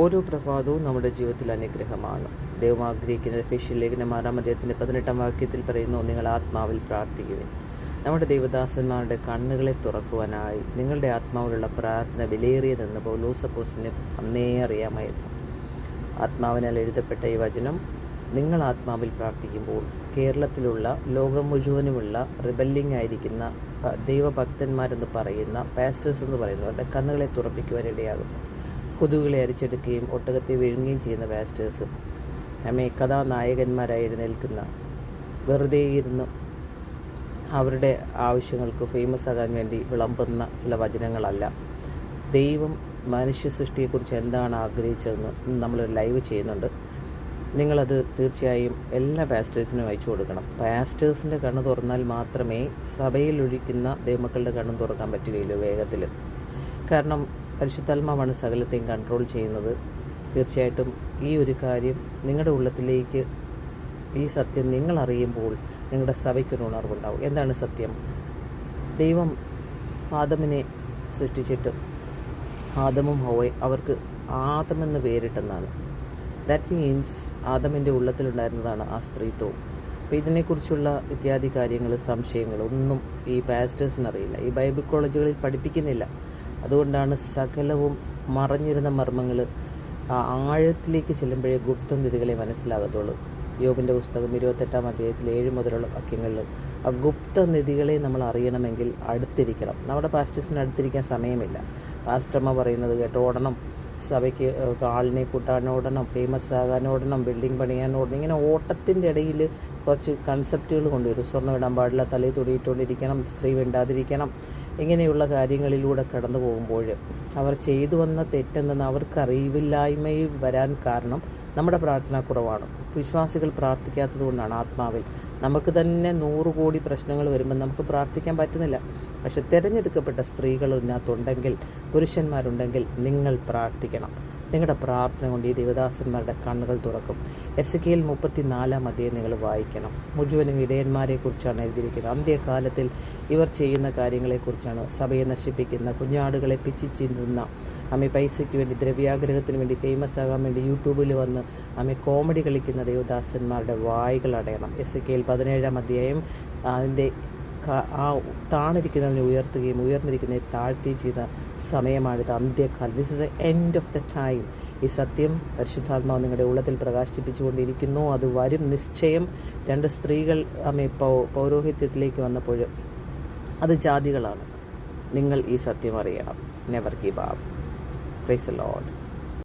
ഓരോ പ്രഭാതവും നമ്മുടെ ജീവിതത്തിൽ അനുഗ്രഹമാണ്. ദൈവം ആഗ്രഹിക്കുന്നത് ഫിഷ്യൽ ലേഖനം ആറാം അദ്ദേഹത്തിന്റെ പതിനെട്ടാം വാക്യത്തിൽ പറയുന്നു നിങ്ങൾ ആത്മാവിൽ പ്രാർത്ഥിക്കുവിൻ. നമ്മുടെ ദൈവദാസന്മാരുടെ കണ്ണുകളെ തുറക്കുവാനായി നിങ്ങളുടെ ആത്മാവിലുള്ള പ്രാർത്ഥന വിലയേറിയതെന്ന് പൗലോസപ്പോസിന് അന്നേ അറിയാമായിരുന്നു. ആത്മാവിനാൽ എഴുതപ്പെട്ട ഈ വചനം നിങ്ങൾ ആത്മാവിൽ പ്രാർത്ഥിക്കുമ്പോൾ കേരളത്തിലുള്ള ലോകം മുഴുവനുമുള്ള റിബല്ലിംഗ് ആയിരിക്കുന്ന ദൈവഭക്തന്മാരെന്ന് പറയുന്ന പാസ്റ്റേഴ്സ് എന്ന് പറയുന്നവരുടെ കണ്ണുകളെ തുറപ്പിക്കുവാനിടയാകും കൊതുകുകളെ അരിച്ചെടുക്കുകയും ഒട്ടകത്തെ വിഴുങ്ങുകയും ചെയ്യുന്ന ബാസ്റ്റേഴ്സ് നമ്മെ കഥാനായകന്മാരായി എഴുന്നേൽക്കുന്ന വെറുതെ ഇരുന്ന് അവരുടെ ആവശ്യങ്ങൾക്ക് ഫേമസ് ആകാൻ വേണ്ടി വിളമ്പുന്ന ചില വചനങ്ങളല്ല. ദൈവം മനുഷ്യ സൃഷ്ടിയെക്കുറിച്ച് എന്താണ് ആഗ്രഹിച്ചതെന്ന് നമ്മളൊരു ലൈവ് ചെയ്യുന്നുണ്ട്. നിങ്ങളത് തീർച്ചയായും എല്ലാ പാസ്റ്റേഴ്സിനും അയച്ചു കൊടുക്കണം. പാസ്റ്റേഴ്സിന്റെ കണ്ണ് തുറന്നാൽ മാത്രമേ സഭയിൽ ഒഴിക്കുന്ന ദൈവമക്കളുടെ കണ്ണും തുറക്കാൻ പറ്റുകയുള്ളൂ വേഗത്തിൽ. കാരണം പരിശുദ്ധാത്മാവാണ് സകലത്തെയും കൺട്രോൾ ചെയ്യുന്നത്. തീർച്ചയായിട്ടും ഈ ഒരു കാര്യം നിങ്ങളുടെ ഉള്ളത്തിലേക്ക് ഈ സത്യം നിങ്ങൾ അറിയുമ്പോൾ നിങ്ങളുടെ സഭയ്ക്കൊരു ഉണർവുണ്ടാവും. എന്താണ് സത്യം? ദൈവം ആദമിനെ സൃഷ്ടിച്ചിട്ട് ആദമും ഹോവെ അവർക്ക് ആദമെന്ന് പേരിട്ടെന്നാണ്. ദാറ്റ് മീൻസ് ആദമിന്റെ ഉള്ളത്തിലുണ്ടായിരുന്നതാണ് ആ സ്ത്രീത്വവും അപ്പോൾ ഇതിനെക്കുറിച്ചുള്ള ഇത്യാദി കാര്യങ്ങൾ സംശയങ്ങൾ ഒന്നും ഈ പാസ്റ്റേഴ്സിന് അറിയില്ല. ഈ ബൈബിൾ കോളേജുകളിൽ പഠിപ്പിക്കുന്നില്ല. അതുകൊണ്ടാണ് സകലവും മറഞ്ഞിരുന്ന മർമ്മങ്ങൾ ആഴത്തിലേക്ക് ചെല്ലുമ്പോഴേ ഗുപ്തനിധികളെ മനസ്സിലാകത്തുള്ളൂ. യോബിന്റെ പുസ്തകം ഇരുപത്തെട്ടാം അധ്യായത്തിൽ ഏഴ് മുതലുള്ള വാക്യങ്ങളിൽ ആ ഗുപ്തനിധികളെ നമ്മൾ അറിയണമെങ്കിൽ അടുത്തിരിക്കണം. നമ്മുടെ പാസ്റ്റേഴ്സിന് അടുത്തിരിക്കാൻ സമയമില്ല. പാസ്റ്റർമ്മ പറയുന്നത് കേട്ട് ഓടണം സഭയ്ക്ക് ആളിനെ കൂട്ടാൻ ഓടണം ഫേമസ് ആകാൻ ഓടണം ബിൽഡിംഗ് പണിയാൻ ഓടണം ഇങ്ങനെ ഓട്ടത്തിന്റെ ഇടയിൽ കുറച്ച് കൺസെപ്റ്റുകൾ കൊണ്ടുവരും. സ്വർണം ഇടാൻ പാടില്ല തലയിൽ തൊടിയിട്ടുകൊണ്ടിരിക്കണം സ്ത്രീ വേണ്ടാതിരിക്കണം ഇങ്ങനെയുള്ള കാര്യങ്ങളിലൂടെ കടന്നു പോകുമ്പോൾ അവർ ചെയ്തു വന്ന തെറ്റെന്ന് അവർക്ക് അറിവില്ലായ്മയിൽ വരാൻ കാരണം നമ്മുടെ പ്രാർത്ഥന കുറവാണ്. വിശ്വാസികൾ പ്രാർത്ഥിക്കാത്തത് കൊണ്ടാണ് ആത്മാവിൽ നമുക്ക് തന്നെ നൂറ് കോടി പ്രശ്നങ്ങൾ വരുമ്പോൾ നമുക്ക് പ്രാർത്ഥിക്കാൻ പറ്റുന്നില്ല. പക്ഷെ തിരഞ്ഞെടുക്കപ്പെട്ട സ്ത്രീകൾ ഇതിനകത്തുണ്ടെങ്കിൽ പുരുഷന്മാരുണ്ടെങ്കിൽ നിങ്ങൾ പ്രാർത്ഥിക്കണം. നിങ്ങളുടെ പ്രാർത്ഥന കൊണ്ട് ഈ ദേവദാസന്മാരുടെ കണ്ണുകൾ തുറക്കും. എസ് കെയിൽ മുപ്പത്തി നാലാം അധ്യായം നിങ്ങൾ വായിക്കണം. മുഴുവനും ഇടയന്മാരെക്കുറിച്ചാണ് എഴുതിയിരിക്കുന്നത്. അന്ത്യകാലത്തിൽ ഇവർ ചെയ്യുന്ന കാര്യങ്ങളെക്കുറിച്ചാണ് സഭയെ നശിപ്പിക്കുന്ന കുഞ്ഞാടുകളെ പിച്ചി ചീന്തുന്ന അമ്മ പൈസയ്ക്ക് വേണ്ടി ദ്രവ്യാഗ്രഹത്തിന് വേണ്ടി ഫേമസ് ആകാൻ വേണ്ടി യൂട്യൂബിൽ വന്ന് അമ്മ കോമഡി കളിക്കുന്ന ദേവദാസന്മാരുടെ വായികൾ അടയണം. എസ് കെയിൽ പതിനേഴാം അധ്യായം അതിന്റെ ആ താണിരിക്കുന്നതിനെ ഉയർത്തുകയും ഉയർന്നിരിക്കുന്നതിനെ താഴ്ത്തുകയും ചെയ്ത സമയമാണിത് അന്ത്യകാലം. This is the end of the time ഈ സത്യം പരിശുദ്ധാത്മാവ് നിങ്ങളുടെ ഉള്ളത്തിൽ പ്രകാശിപ്പിച്ചുകൊണ്ടിരിക്കുന്നു. അത് വരും നിശ്ചയം. രണ്ട് സ്ത്രീകൾ അമ്മ പൗരോഹിത്യത്തിലേക്ക് വന്നപ്പോൾ അത് ജാതികളാണ്. നിങ്ങൾ ഈ സത്യം അറിയണം. Never give up praise Lord